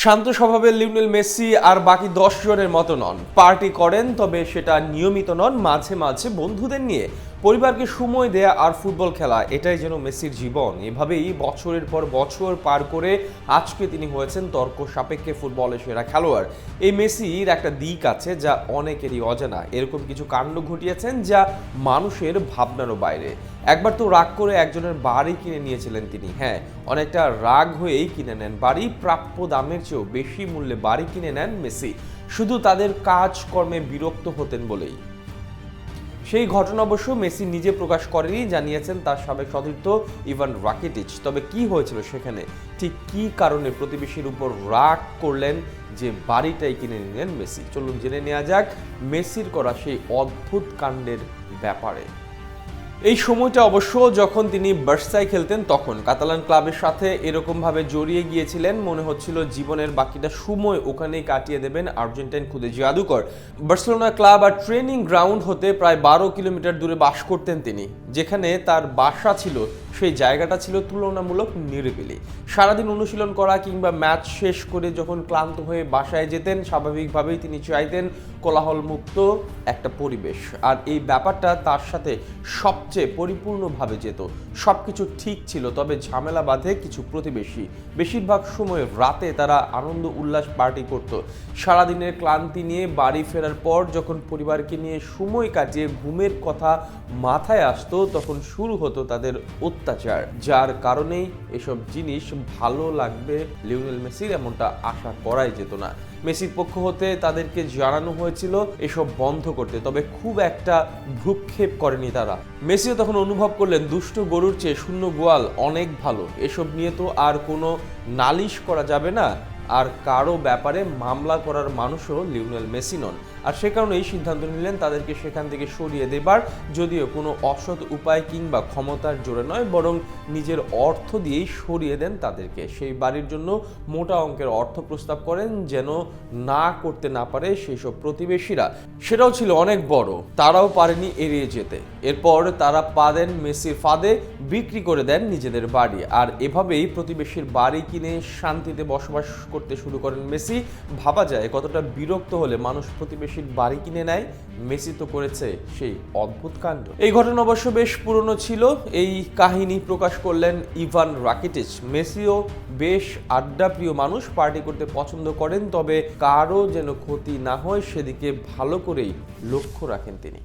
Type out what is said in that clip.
শান্ত স্বভাবের Lionel Messi আর বাকি দশ জনের মতো নন। পার্টি করেন, তবে সেটা নিয়মিত নন, মাঝে মাঝে বন্ধুদের নিয়ে। পরিবারকে সময় দেয়া আর ফুটবল খেলা, এটাই যেন মেসির জীবন। এভাবেই বছরের পর বছর পার করে আজকে তিনি হয়েছেন তর্ক সাপেক্ষে ফুটবলের সেরা খেলোয়াড়। এই মেসির একটা দিক আছে যা অনেকেরই অজানা। এরকম কিছু কাণ্ড ঘটিয়েছেন যা মানুষের ভাবনারও বাইরে। একবার তো রাগ করে একজনের বাড়ি কিনে নিয়েছিলেন তিনি। হ্যাঁ অনেকটা রাগ হয়েই কিনে নেন। বাড়ি প্রাপ্য দামের চেয়েও বেশি মূল্যে বাড়ি কিনে নেন মেসি। শুধু তাদের কাজকর্মে বিরক্ত হতেন বলেই। সেই ঘটনা অবশ্য মেসি নিজে প্রকাশ করেনি, জানিয়েছেন তার সাবেক সতীর্থ ইভান রাকিটিচ। তবে কি হয়েছিল সেখানে? ঠিক কি কারণে প্রতিবেশীর উপর রাগ করলেন যে বাড়িটাই কিনে নিলেন মেসি? চলুন জেনে নেওয়া যাক মেসির করা সেই অদ্ভুত কাণ্ডের ব্যাপারে। এই সময়টা অবশ্য যখন তিনি বার্সায় খেলতেন তখন। কাতালান ক্লাবের সাথে এরকমভাবে জড়িয়ে গিয়েছিলেন, মনে হচ্ছিল জীবনের বাকিটা সময় ওখানেই কাটিয়ে দেবেন আর্জেন্টাইন খুদে জাদুকর। বার্সেলোনা ক্লাব আর ট্রেনিং গ্রাউন্ড হতে প্রায় বারো কিলোমিটার দূরে বাস করতেন তিনি, যেখানে তার বাসা ছিল সেই জায়গাটা ছিল তুলনামূলক নিরিবিলি। সারাদিন অনুশীলন করা কিংবা ম্যাচ শেষ করে যখন ক্লান্ত হয়ে বাসায় যেতেন, স্বাভাবিকভাবেই তিনি চাইতেন কোলাহল মুক্ত একটা পরিবেশ। আর এই ব্যাপারটা তার সাথে সবচেয়ে পরিপূর্ণভাবে যেত। সব কিছু ঠিক ছিল, তবে ঝামেলা বাঁধে কিছু প্রতিবেশী। বেশিরভাগ সময় রাতে তারা আনন্দ উল্লাস পার্টি করত। সারাদিনের ক্লান্তি নিয়ে বাড়ি ফেরার পর যখন পরিবারকে নিয়ে সময় কাটিয়ে ঘুমের কথা মাথায় আসতো, তখন শুরু হতো তাদের অত্যাচার, যার কারণেই এসব জিনিস ভালো লাগবে লিওনেল মেসির এমনটা আশা করাই যেত না। মেসির পক্ষ হতে তাদেরকে জানানো হয়েছিল এসব বন্ধ করতে, তবে খুব একটা ভ্রুক্ষেপ করেনি তারা। মেসিও তখন অনুভব করলেন, দুষ্ট গরুর চেয়ে শূন্য গোয়াল অনেক ভালো, এসব নিয়ে তো আর কোনো নালিশ করা যাবে না। আর কারও ব্যাপারে মামলা করার মানুষও লিওনেল মেসি নন। আর সে কারণে এই সিদ্ধান্ত নিলেন তাদেরকে সেখান থেকে সরিয়ে দেবার, যদিও কোনো অসৎ উপায় কিংবা ক্ষমতার জোরে নয়, বরং নিজের অর্থ দিয়েই সরিয়ে দেন তাদেরকে। সেই বাড়ির জন্য মোটা অঙ্কের অর্থ প্রস্তাব করেন যেন না করতে না পারে সেই সব প্রতিবেশীরা। সেটাও ছিল অনেক বড়, তারাও পারেনি এড়িয়ে যেতে। এরপর তারা পা দেন মেসির ফাঁদে, বিক্রি করে দেন নিজেদের বাড়ি। আর এভাবেই প্রতিবেশীর বাড়ি কিনে শান্তিতে বসবাস করতে শুরু করেন মেসি। ভাবা যায় কতটা বিরক্ত হলে মানুষ প্রতিবেশীর বাড়ি কিনে নেয়। মেসি তো করেছে সেই অদ্ভুত কাণ্ড। এই ঘটনা অবশ্য বেশ পুরনো ছিল। এই কাহিনী প্রকাশ করলেন ইভান রাকিটিচ। মেসিও বেশ আড্ডাপ্রিয় মানুষ। পার্টি করতে পছন্দ করেন, তবে কারও যেন ক্ষতি না হয়, সেদিকে ভালো করেই লক্ষ্য রাখেন তিনি।